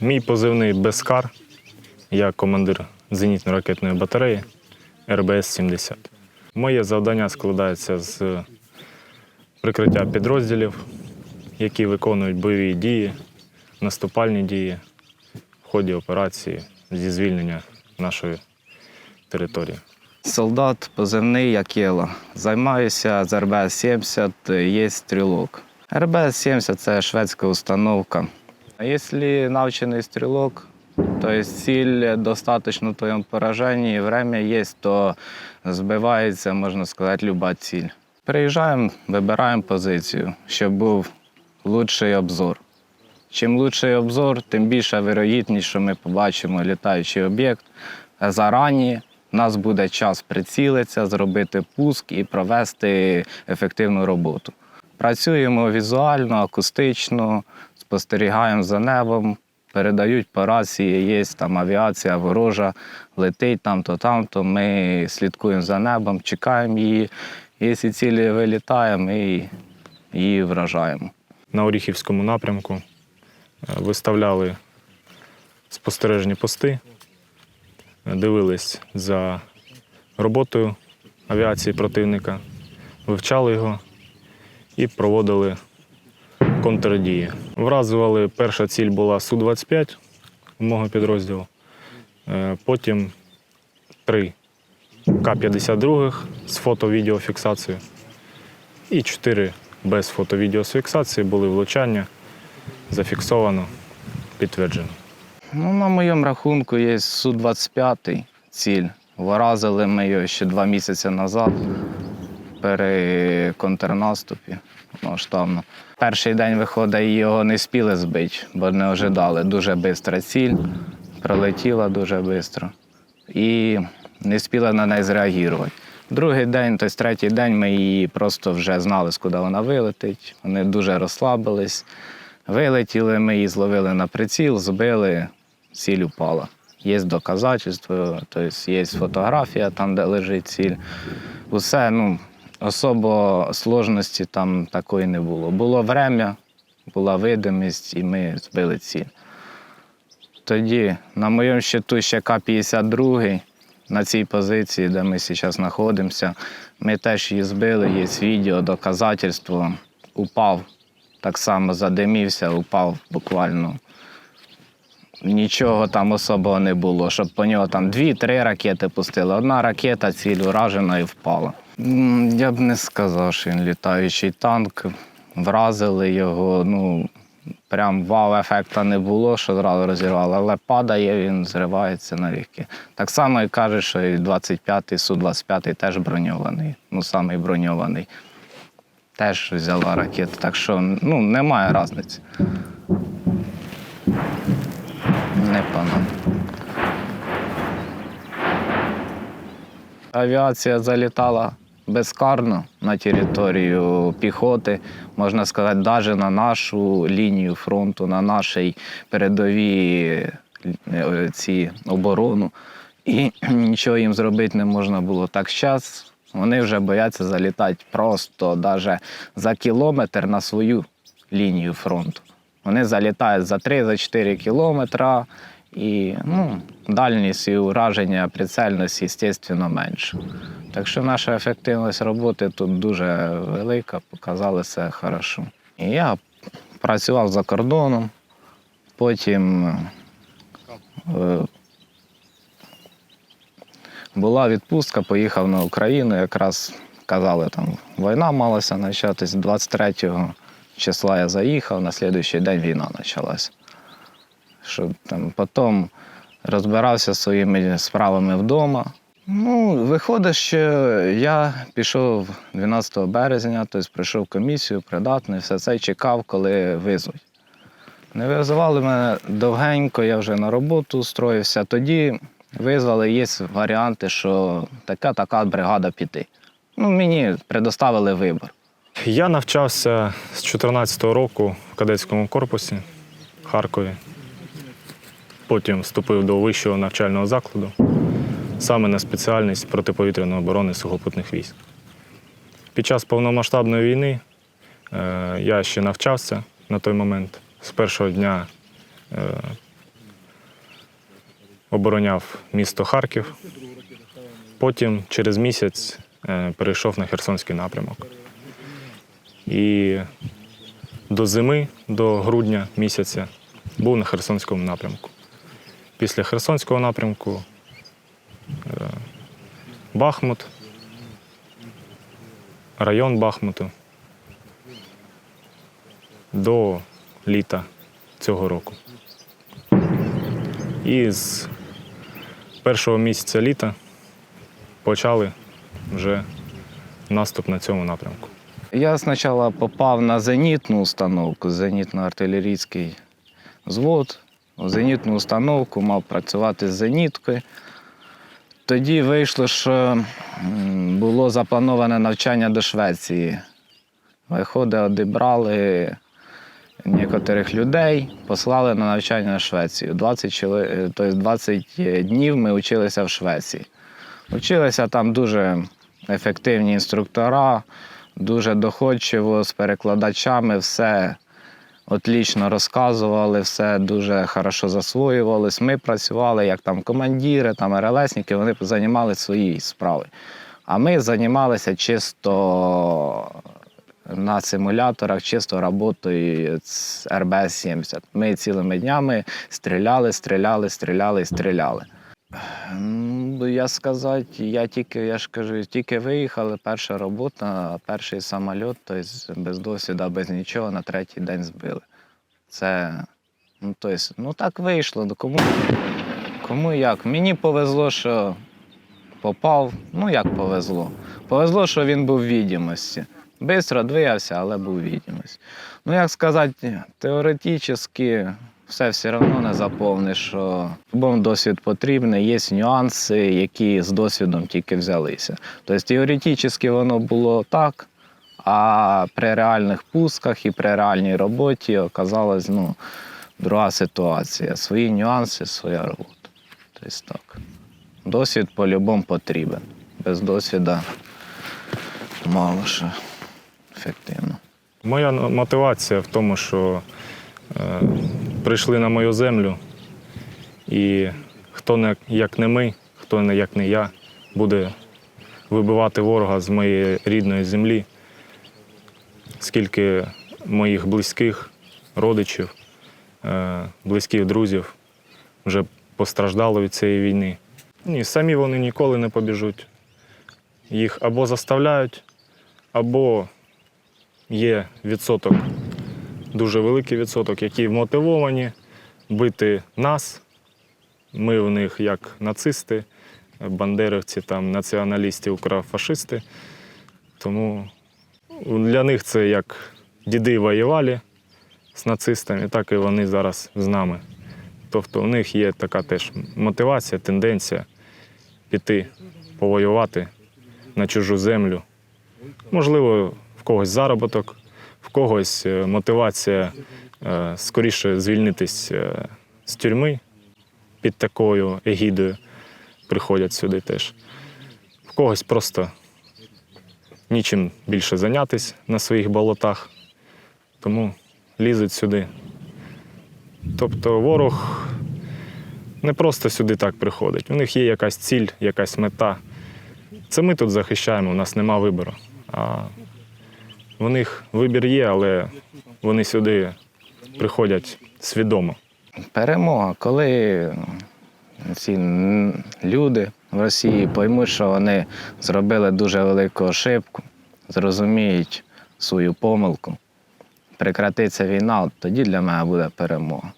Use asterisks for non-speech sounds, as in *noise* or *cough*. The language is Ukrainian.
Мій позивний Бескар. Я командир зенітно-ракетної батареї РБС-70. Моє завдання складається з прикриття підрозділів, які виконують бойові дії, наступальні дії в ході операції зі звільнення нашої території. Солдат позивний Якела. Займаюся з РБС-70, є стрілок. РБС-70 це шведська установка. А Якщо навчений стрілок, то ціль достатньо в твоєму пораженні, время є, то збивається, можна сказати, люба ціль. Приїжджаємо, вибираємо позицію, щоб був лучший обзор. Чим лучший обзор, тим більша вірогідність, що ми побачимо літаючий об'єкт. Зарані у нас буде час прицілитися, зробити пуск і провести ефективну роботу. Працюємо візуально, акустично, спостерігаємо за небом, передають по рації, є там авіація ворожа, летить там-то, там-то. Ми слідкуємо за небом, чекаємо її. Якщо цілі вилітає, ми її вражаємо. На Оріхівському напрямку е, виставляли спостережні пости, дивились за роботою авіації противника, вивчали його і проводили контрдії. Вразували, перша ціль була Су-25 мого підрозділу, Е, потім три К-52 з фото-відеофіксацією. І чотири без фото-відеофіксації були влучання, зафіксовано, підтверджено. Ну, на моєму рахунку є Су-25 ціль. Вразили ми його ще два місяці назад при контрнаступі масштабно. Перший день виходить, і його не спіли збити, бо не ожидали. Дуже швидка ціль, пролетіла дуже швидко. І не спіли на неї зреагувати. Другий день, тобто третій день, ми її просто вже знали, куди вона вилетить. Вони дуже розслабились. Вилетіли, ми її зловили на приціл, збили, ціль упала. Є доказательства, тобто є фотографія там, де лежить ціль. Усе, ну, особо сложності там такої не було. Було время, була видимість, і ми збили ціль. Тоді на моєму щиту ще К-52 на цій позиції, де ми зараз знаходимося. Ми теж її збили, є відео, доказательство. Упав, так само задимівся, упав буквально. Нічого там особого не було, щоб по нього там дві-три ракети пустили. Одна ракета, ціль уражена і впала. Я б не сказав, що він літаючий танк. Вразили його. Ну, прям вау-ефекта не було, що зразу розірвало, але падає, він зривається на легкі. Так само і каже, що і 25-й, Су-25 теж броньований, ну самий броньований. Теж взяла ракету. Так що ну, немає різниці. Непогано. Авіація залітала безкарно на територію піхоти, можна сказати, навіть на нашу лінію фронту, на нашій передовій е, ці оборону. І *clears throat* нічого їм зробити не можна було. Так зараз вони вже бояться залітати просто навіть за кілометр на свою лінію фронту. Вони залітають за 3-4 кілометри, і ну, дальність і ураження прицельності, звісно, менше. Так що наша ефективність роботи тут дуже велика, показали все хорошо. Я працював за кордоном, потім е, була відпустка, поїхав на Україну, якраз казали, там війна малася початись 23 числа я заїхав, на слідуючий день війна почалась. Щоб там потім розбирався зі своїми справами вдома. Ну, виходить, що я пішов 12 березня, тобто прийшов комісію, придатний, все це чекав, коли визвуть. Не визивали мене довгенько, я вже на роботу устроївся. Тоді визвали, є варіанти, що така така бригада піти. Ну, мені предоставили вибір. Я навчався з 2014 року в кадетському корпусі в Харкові. Потім вступив до вищого навчального закладу, саме на спеціальність протиповітряної оборони сухопутних військ. Під час повномасштабної війни е, я ще навчався на той момент. З першого дня е, обороняв місто Харків. Потім через місяць е, перейшов на Херсонський напрямок. І до зими, до грудня місяця, був на Херсонському напрямку. Після Херсонського напрямку Бахмут, район Бахмуту до літа цього року. І з першого місяця літа почали вже наступ на цьому напрямку. Я спочатку попав на зенітну установку, зенітно-артилерійський взвод. У зенітну установку мав працювати з зеніткою. Тоді вийшло, що було заплановане навчання до Швеції. Виходить, одібрали некоторих людей, послали на навчання на Швецію. 20, е, тобто 20 днів ми вчилися в Швеції. Вчилися там дуже ефективні інструктора, дуже доходчиво з перекладачами, все отлічно розказували, все дуже хорошо засвоювалось. Ми працювали як там командири, там РЛСники, вони займалися своєю справою. А ми займалися чисто на симуляторах, чисто роботою з РБС-70. Ми цілими днями стріляли, стріляли, стріляли стріляли. Ну, Я сказати, я тільки, я ж кажу, тільки виїхали, перша робота, перший самоліт, тобто без досвіду, без нічого, на третій день збили. Це, ну, тобто, ну так вийшло. Ну, Кому, кому як? Мені повезло, що попав. Ну як повезло? Повезло, що він був в відомості. Бистро двигався, але був в відомості. Ну, як сказати, теоретично все все одно не заповниш, любому досвід потрібний, є нюанси, які з досвідом тільки взялися. Тобто теоретично воно було так, а при реальних пусках і при реальній роботі оказалась ну, друга ситуація. Свої нюанси, своя робота. Тобто так. Досвід по-любому потрібен. Без досвіду мало що ефективно. Моя мотивація в тому, що е, прийшли на мою землю, і хто не як не ми, хто не як не я, буде вибивати ворога з моєї рідної землі, скільки моїх близьких, родичів, е, близьких друзів вже постраждало від цієї війни. Ні, самі вони ніколи не побіжуть. Їх або заставляють, або є відсоток, дуже великий відсоток, які мотивовані бити нас. Ми в них як нацисти, бандерівці, там, націоналісти, укрофашисти. Тому для них це як діди воювали з нацистами, так і вони зараз з нами. Тобто у них є така теж мотивація, тенденція піти повоювати на чужу землю. Можливо, в когось заробіток, в когось е, мотивація е, скоріше звільнитись е, з тюрми під такою егідою приходять сюди теж. В когось просто нічим більше зайнятися на своїх болотах, тому лізуть сюди. Тобто ворог не просто сюди так приходить. У них є якась ціль, якась мета. Це ми тут захищаємо, у нас нема вибору. А у них вибір є, але вони сюди приходять свідомо. Перемога, коли ці люди в Росії поймуть, що вони зробили дуже велику ошибку, зрозуміють свою помилку, прекратиться війна, тоді для мене буде перемога.